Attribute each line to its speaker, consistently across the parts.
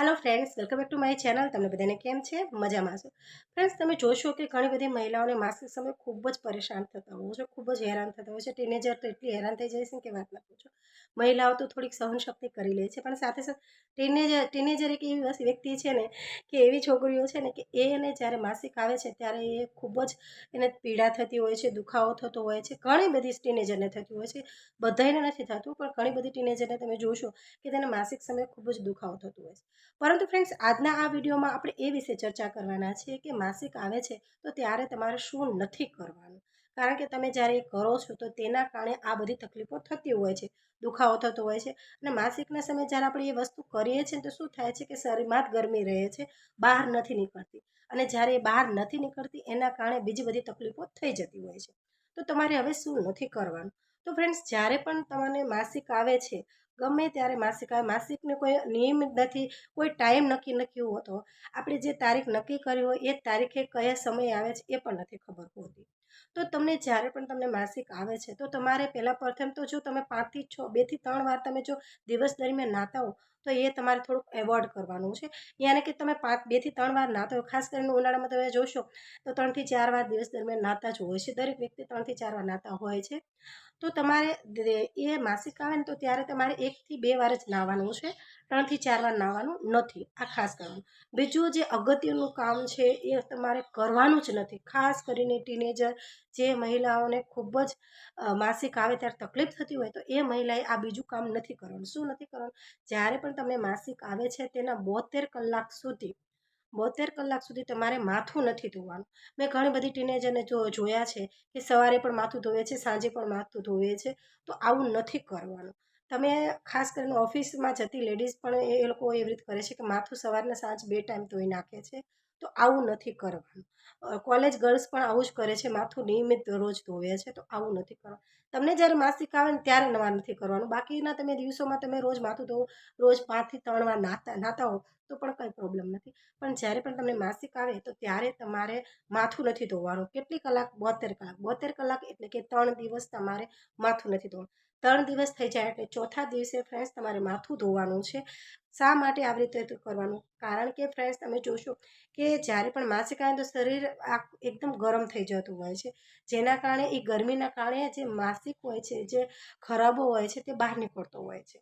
Speaker 1: Hello friends welcome back to my channel તમને બધાને કેમ છે? મજામાં છો? ફ્રેન્ડ્સ તમે જોશો કે ઘણી બધી મહિલાઓને માસિક સમય ખૂબ જ પરેશાન થતા હોય છે, ખૂબ જ હેરાન થતા હોય છે. ટીનેજર તો એટલી હેરાન થઈ જાય છે કે વાત ના પૂછો. મહિલાઓ તો થોડીક સહનશક્તિ કરી લે છે, પણ સાથે સાથે ટીનેજર ટીનેજર એક એવી વ્યક્તિ છે ને કે એવી છોકરીઓ છે ને કે એને જ્યારે માસિક આવે છે ત્યારે એ ખૂબ જ એને પીડા થતી હોય છે, દુખાવો થતો હોય છે. ઘણી બધી ટીનેજરને થતી હોય છે. બધાને નથી થતું, પણ ઘણી બધી ટીનેજરને તમે જોશો કે તેને માસિક સમયે ખૂબ જ દુખાવો થતો હોય છે. પરંતુ ફ્રેન્ડ્સ આજના આ વિડીયોમાં આપણે એ વિશે ચર્ચા કરવાના છીએ કે માસિક આવે છે તો ત્યારે તમારે શું નથી કરવાનું. કારણ કે તમે જ્યારે એ કરો છો તો તેના કારણે આ બધી તકલીફો થતી હોય છે, દુખાવો થતો હોય છે અને માસિકના સમયે જ્યારે આપણે એ વસ્તુ કરીએ છીએ તો શું થાય છે કે શરીરમાં જ ગરમી રહે છે, બહાર નથી નીકળતી અને જ્યારે એ બહાર નથી નીકળતી એના કારણે બીજી બધી તકલીફો થઈ જતી હોય છે. તો તમારે હવે શું નથી કરવાનું? તો ફ્રેન્ડ્સ જ્યારે પણ તમને માસિક આવે છે ગમે ત્યારે માસિક આવે. માસિકને કોઈ નિયમિત નથી, કોઈ ટાઈમ નક્કી નક્કી હોતો. આપણે જે તારીખ નક્કી કરી હોય, એ તારીખે કયા સમયે આવે છે, એ પણ નથી ખબર હોતી. તો તમને જ્યારે પણ તમને માસિક આવે છે, તો તમારે પહેલાં પ્રથમ તો જો તમે પાંચથી છ, બેથી ત્રણ વાર તમે જો દિવસ દરમિયાન નાતા હો તો એ તમારે થોડુંક એવોર્ડ કરવાનું છે. યાને કે તમે પાંચ બેથી ત્રણ વાર નાતો ખાસ કરીને ઉનાળામાં તમે જોશો, તો ત્રણથી ચાર વાર દિવસ દરમિયાન નાતા જ હોય છે. દરેક વ્યક્તિ ત્રણથી ચાર વાર નાતા હોય છે. તો તમારે એ માસિક આવે ને તો ત્યારે તમારે એકથી બે વાર જ નાહવાનું છે. ત્રણથી ચાર વાર નાહવાનું નથી, આ ખાસ કરવાનું. બીજું જે અગત્યનું કામ છે, એ તમારે કરવાનું જ નથી. ખાસ કરીને ટીનેજર જે મહિલાઓને ખૂબ જ માસિક આવે ત્યારે તકલીફ થતી હોય તો એ મહિલાએ આ બીજું કામ નથી કરવાનું. શું નથી કરવાનું? જ્યારે પણ તમને માસિક આવે છે તેના બોતેર કલાક સુધી, બોતેર કલાક સુધી તમારે માથું નથી ધોવાનું. મેં ઘણી બધી ટીનેજરને જો, જોયા છે કે સવારે પણ માથું ધોવે છે, સાંજે પણ માથું ધોવે છે, તો આવું નથી કરવાનું. તમે ખાસ કરીને ઓફિસમાં જતી લેડીઝ પણ એ લોકો એવી રીતે કરે છે કે માથું સવારના સાંજ બે ટાઈમ ધોઈ નાખે છે. તો આવું નથી કરવાનું. કોલેજ ગર્લ્સ પણ આવું જ કરે છે, માથું નિયમિત રોજ ધોવે છે, તો આવું નથી કરવાનું. તમને જ્યારે માસિક આવે ને ત્યારે નવા નથી કરવાનું. બાકીના તમે દિવસોમાં તમે રોજ માથું ધોવો, રોજ પાંચથી ત્રણ વાર નાતા નાતા હો તો પણ કંઈ પ્રોબ્લેમ નથી. પણ જ્યારે પણ તમને માસિક આવે તો ત્યારે તમારે માથું નથી ધોવાનું. કેટલી કલાક? બોતેર કલાક. બોતેર કલાક એટલે કે ત્રણ દિવસ તમારે માથું નથી ધોવાનું. ત્રણ દિવસ થઈ જાય એટલે ચોથા દિવસે ફ્રેન્ડ્સ તમારે માથું ધોવાનું છે. શા માટે આવી રીતે કરવાનું? કારણ કે ફ્રેન્ડ્સ તમે જોશો કે જ્યારે પણ માસિક આવે તો શરીર એકદમ ગરમ થઈ જતું હોય છે. જેના કારણે એ ગરમીના કારણે જે માસિક હોય છે, જે ખરાબો હોય છે તે બહાર નીકળતો હોય છે.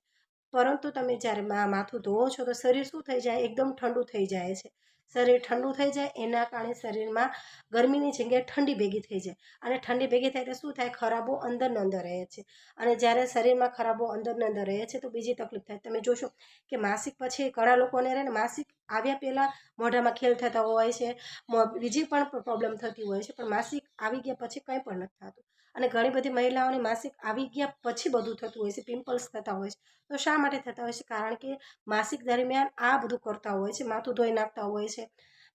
Speaker 1: પરંતુ તમે જ્યારે માથું ધોવો છો તો શરીર શું થઈ જાય? એકદમ ઠંડુ થઈ જાય છે. શરીર ઠંડુ થઈ જાય, એના કારણે શરીરમાં ગરમીની જગ્યાએ ઠંડી ભેગી થઈ જાય. અને ઠંડી ભેગી થાય તો શું થાય? ખરાબો અંદરનો અંદર રહે છે. અને જ્યારે શરીરમાં ખરાબો અંદરને અંદર રહે છે તો બીજી તકલીફ થાય. તમે જોશો કે માસિક પછી ઘણા લોકોને રહે ને માસિક આવ્યા પહેલાં મોઢામાં ખેલ થતા હોય છે બીજી પણ પ્રોબ્લેમ થતી હોય છે, પણ માસિક આવી ગયા પછી કંઈ પણ નથી થતું. અને ઘણી બધી મહિલાઓને માસિક આવી ગયા પછી બધું થતું હોય છે, પિમ્પલ્સ થતા હોય છે. તો શા માટે થતા હોય છે? કારણ કે માસિક દરમિયાન આ બધું કરતા હોય છે, માથું ધોઈ નાખતા હોય છે.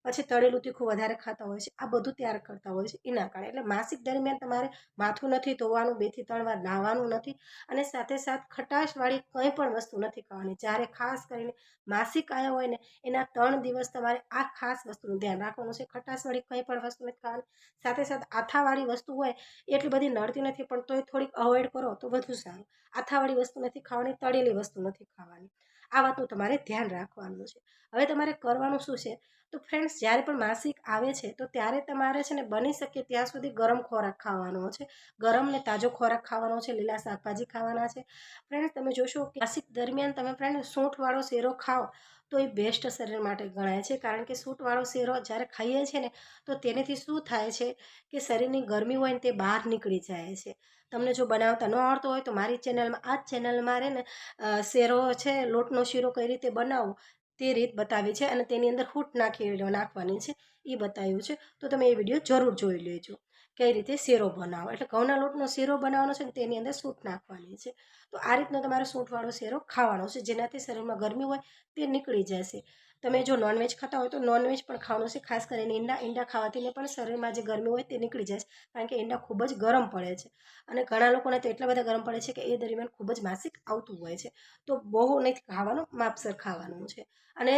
Speaker 1: પછી તળેલું તીખું વધારે ખાતા હોય છે, આ બધું તૈયાર કરતા હોય છે. એના કારણે એટલે માસિક દરમિયાન તમારે માથું નથી ધોવાનું બેથી ત્રણ વાર નાહવાનું નથી અને સાથે સાથ ખટાશવાળી કંઈ પણ વસ્તુ નથી ખાવાની. જ્યારે ખાસ કરીને માસિક આવ્યા હોય ને, એના ત્રણ દિવસ તમારે આ ખાસ વસ્તુનું ધ્યાન રાખવાનું છે. ખટાશવાળી કંઈ પણ વસ્તુ નથી ખાવાની. સાથે સાથે આથાવાળી વસ્તુ હોય એટલી બધી નડતી નથી, પણ તોય થોડીક અવોઇડ કરો તો વધુ સારું. આથાવાળી વસ્તુ નથી ખાવાની, તળેલી વસ્તુ નથી ખાવાની. આ વાતનું તમારે ધ્યાન રાખવાનું છે. હવે તમારે કરવાનું શું છે? તો ફ્રેન્ડ્સ જ્યારે પણ માસિક આવે છે, તો ત્યારે તમારે છે ને બની શકે ત્યાં સુધી ગરમ ખોરાક ખાવાનો છે. ગરમ ને તાજો ખોરાક ખાવાનો છે, લીલા શાકભાજી ખાવાના છે. ફ્રેન્ડ્સ તમે જોશો કે માસિક દરમિયાન તમે ફ્રેન્ડ સૂંઠવાળો શેરો ખાઓ, તો એ બેસ્ટ શરીર માટે ગણાય છે. કારણ કે સૂંઠવાળો શેરો જ્યારે ખાઈએ છીએ ને, તો તેનાથી શું થાય છે કે શરીરની ગરમી હોય ને તે બહાર નીકળી જાય છે. તમને જો બનાવતા ન આવડતો હોય તો મારી ચેનલમાં આ જ ચેનલમાં રહે ને શેરો છે, લોટનો શીરો કઈ રીતે બનાવવો તે રીત બતાવી છે અને તેની અંદર હૂટ નાખી નાખવાની છે એ બતાવ્યું છે. તો તમે એ વીડિયો જરૂર જોઈ લેજો. કઈ રીતે શેરો બનાવો? એટલે ઘઉંના લોટનો શેરો બનાવવાનો છે તેની અંદર સૂટ નાખવાની છે. તો આ રીતનો તમારે સૂંઠવાળો શેરો ખાવાનો છે. જેનાથી શરીરમાં ગરમી હોય તે નીકળી જશે. તમે જો નોનવેજ ખાતા હોય તો નોનવેજ પણ ખાવાનું છે, ખાસ કરીને ઈંડા. ઈંડા ખાવાથી પણ શરીરમાં જે ગરમી હોય તે નીકળી જાય છે, કારણ કે ઈંડા ખૂબ જ ગરમ પડે છે. અને ઘણા લોકોને તો એટલા બધા ગરમ પડે છે કે એ દરમિયાન ખૂબ જ માસિક આવતું હોય છે. તો બહુ નથી ખાવાનું, માપસર ખાવાનું છે. અને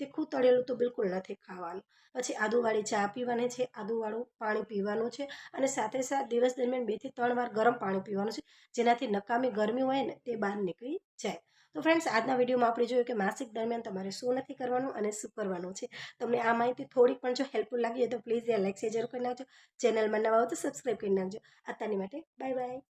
Speaker 1: તીખું તળેલું તો બિલકુલ નથી ખાવાનું. પછી આદુવાળી ચા પીવાની છે, આદુવાળું પાણી પીવાનું છે અને સાથે સાથે દિવસ દરમિયાન બેથી ત્રણ વાર ગરમ પાણી પીવાનું છે, જેનાથી નકામી ગરમી હોય ને તે બહાર નીકળી જાય. તો ફ્રેન્ડ્સ આજના વિડીયોમાં આપણે જોયું કે માસિક દરમિયાન તમારે શું નથી કરવાનું અને શું કરવાનું છે. તમને આ માહિતી થોડીક પણ જો હેલ્પફુલ લાગી હોય તો પ્લીઝ યાર લાઈક શેર જરૂર કરી નાખજો. ચેનલમાં નવા હો તો સબસ્ક્રાઈબ કરી નાખજો. અત્યારની માટે બાય બાય